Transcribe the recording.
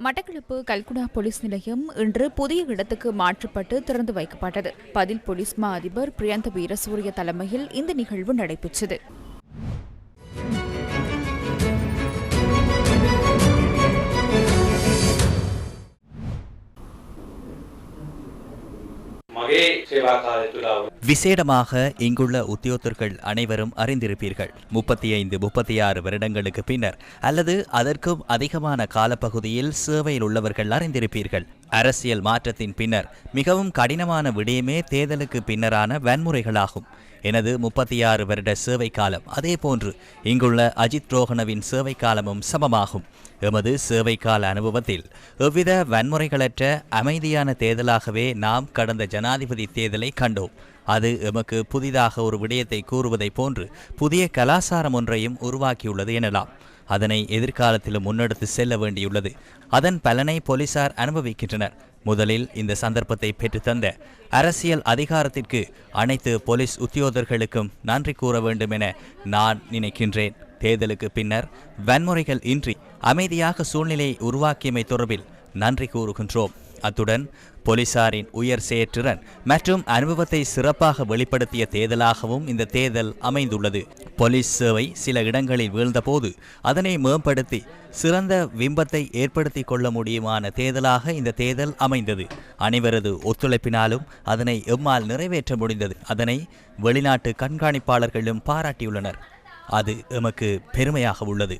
Batticaloa Kalkudah police நிலையம் இன்று புதிய இடத்துக்கு மாற்றப்பட்டு திறந்து வைக்கப்பட்டது பதில் போலீஸ் மா அதிபர் பிரியந்த வீரசூரிய தலைமையில் இந்த நிகழ்வு நடைபெற்றது මගේ සේවා කාලය තුළ වුණ விசேடமாக இங்குள்ள உத்தியோகத்தர்கள் அனைவரும் அறிந்திருப்பீர்கள். முப்பத்தி ஐந்து முப்பத்தி ஆறு வருடங்களுக்கு பின்னர் அல்லது அதற்கும் அதிகமான காலப்பகுதியில் சேவையில் உள்ளவர்கள் அறிந்திருப்பீர்கள். அரசியல் மாற்றத்தின் பின்னர் மிகவும் கடினமான விடயமே தேர்தலுக்கு பின்னரான வன்முறைகளாகும். எனது முப்பத்தி ஆறு வருட சேவை காலம் அதே போன்று இங்குள்ள அஜித் ரோஹனவின் சேவை காலமும் சமமாகும். எமது சேவை கால அனுபவத்தில் எவ்வித வன்முறைகளற்ற அமைதியான தேர்தலாகவே நாம் கடந்த ஜனாதிபதி தேர்தலை கண்டோம். அது எமக்கு புதிதாக ஒரு விடயத்தை கூறுவதைப் போன்று புதிய கலாசாரம் ஒன்றையும் உருவாக்கியுள்ளது எனலாம். அதனை எதிர்காலத்திலும் முன்னெடுத்து செல்ல வேண்டியுள்ளது. அதன் பலனை போலீசார் அனுபவிக்கின்றனர். முதலில் இந்த சந்தர்ப்பத்தை பெற்றுத்தந்த அரசியல் அதிகாரத்திற்கு அனைத்து போலீஸ் உத்தியோகர்களுக்கும் நன்றி கூற வேண்டும் என நான் நினைக்கின்றேன். தேர்தலுக்கு பின்னர் வன்முறைகள் இன்றி அமைதியாக சூழ்நிலையை உருவாக்கியமை தொடர்பில் நன்றி கூறுகின்றோம். அத்துடன் போலீசாரின் உயர் செயற்றிறன் மற்றும் அனுபவத்தை சிறப்பாக வெளிப்படுத்திய தேர்தலாகவும் இந்த தேர்தல் அமைந்துள்ளது. போலீஸ் சேவை சில இடங்களில் வீழ்ந்தபோது அதனை மேம்படுத்தி சிறந்த பிம்பத்தை ஏற்படுத்தி கொள்ள முடியுமான தேர்தலாக இந்த தேர்தல் அமைந்தது. அனைவரது ஒத்துழைப்பினாலும் அதனை எம்மால் நிறைவேற்ற முடிந்தது. அதனை வெளிநாட்டு கண்காணிப்பாளர்களும் பாராட்டியுள்ளனர். அது எமக்கு பெருமையாக உள்ளது.